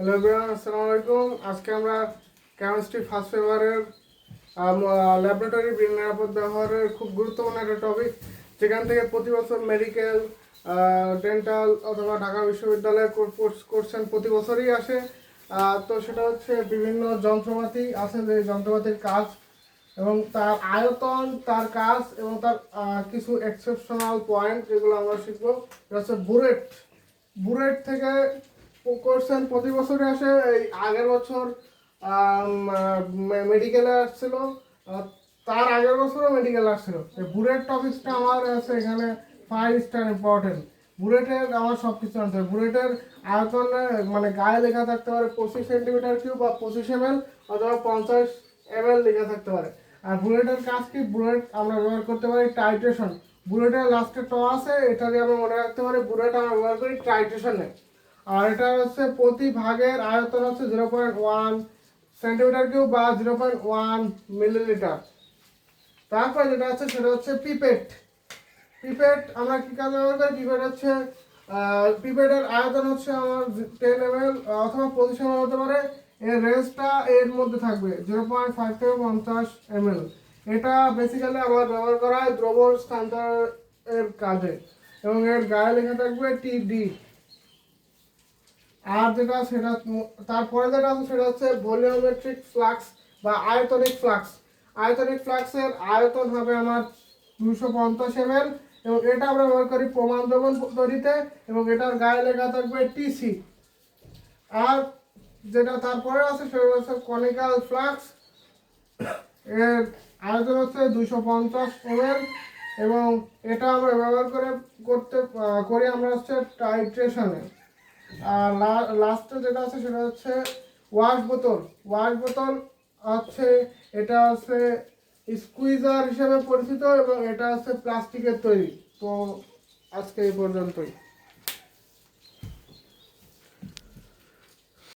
Hello everyone আসসালামু আলাইকুম আজকে আমরা কেমিস্ট্রি ফার্স্ট পেপারের ল্যাবরেটরি নিরাপদ ব্যবহারের খুব গুরুত্বপূর্ণ একটা টপিক যেখান থেকে প্রতি বছর মেডিকেল ডেন্টাল অথবা ঢাকা বিশ্ববিদ্যালয়ে কোর্স করছেন প্রতি বছরই আসে। তো সেটা হচ্ছে বিভিন্ন যন্ত্রপাতি আছে যে যন্ত্রপাতির কাজ এবং তার আয়তন, তার কাজ এবং তার কিছু এক্সেপশনাল পয়েন্ট যেগুলো আমরা শিখব। হচ্ছে বুরেট। বুরেট থেকে কোর্সেন প্রতি বছরই আসে। এই আগের বছর মেডিকেলে আসছিল তার আগের বছরও মেডিকেল আসছিল। বুলেট টপিকসটা আমার আছে এখানে ফাইভ স্টার ইম্পর্টেন্ট বুলেটের আমার সব কিছু হবে বুলেটের আয়তন মানে গায়ে লেখা থাকতে পারে পঁচিশ সেন্টিমিটার কিউ বা পঁচিশ এম এল অথবা পঞ্চাশ এম এল লেখা থাকতে পারে। আর বুলেটের কাজ কি? বুলেট আমরা ব্যবহার করতে পারি টাইট্রেশন বুলেটের লাস্টে ট আছে, এটা দিয়ে আমরা মনে রাখতে পারি বুলেট আমরা ব্যবহার করি টাইট্রেশনে আর এটা হচ্ছে প্রতি ভাগের আয়তন হচ্ছে zero point one centimetre cube বা জিরো পয়েন্ট ওয়ান মিলিলিটার তারপর যেটা আছে সেটা হচ্ছে পিপেট পিপেট আমরা কী কাজে ব্যবহার করি? পিপেট হচ্ছে পিপেটের আয়তন হচ্ছে আমার টেন এম এল অথবা পঁচিশ এম হতে পারে। এর রেঞ্জটা এর মধ্যে থাকবে জিরো পয়েন্ট ফাইভ থেকে পঞ্চাশ এম এল এটা বেসিক্যালি আমার ব্যবহার করা হয় দ্রবণ স্থানান্তর এর কাজে এবং এর গায়ে লেখা থাকবে টিডি আর যেটা সেটা তারপরে যেটা আছে সেটা হচ্ছে ভলিওমেট্রিক ফ্লাক্স বা আয়তনিক ফ্লাক্স। আয়তনিক ফ্লাক্সের আয়তন হবে আমার দুশো পঞ্চাশ এম এবং এটা আমরা ব্যবহার করি প্রমাণ দ্রবণ তৈরিতে এবং এটার গায়ে লেখা থাকবে টিসি আর যেটা তারপরে আছে সেটা হচ্ছে কনিক্যাল ফ্লাক্স। এর আয়তন হচ্ছে দুশো পঞ্চাশ এম এবং এটা আমরা ব্যবহার করে করতে করি আমরা হচ্ছে টাইট্রেশনে। লাস্টে যেটা আছে সেটা হচ্ছে ওয়াশ বোতল ওয়াশ বোতল হচ্ছে এটা হচ্ছে স্কুইজার হিসেবে পরিচিত এবং এটা হচ্ছে প্লাস্টিকের তৈরি। তো আজকে এই পর্যন্তই।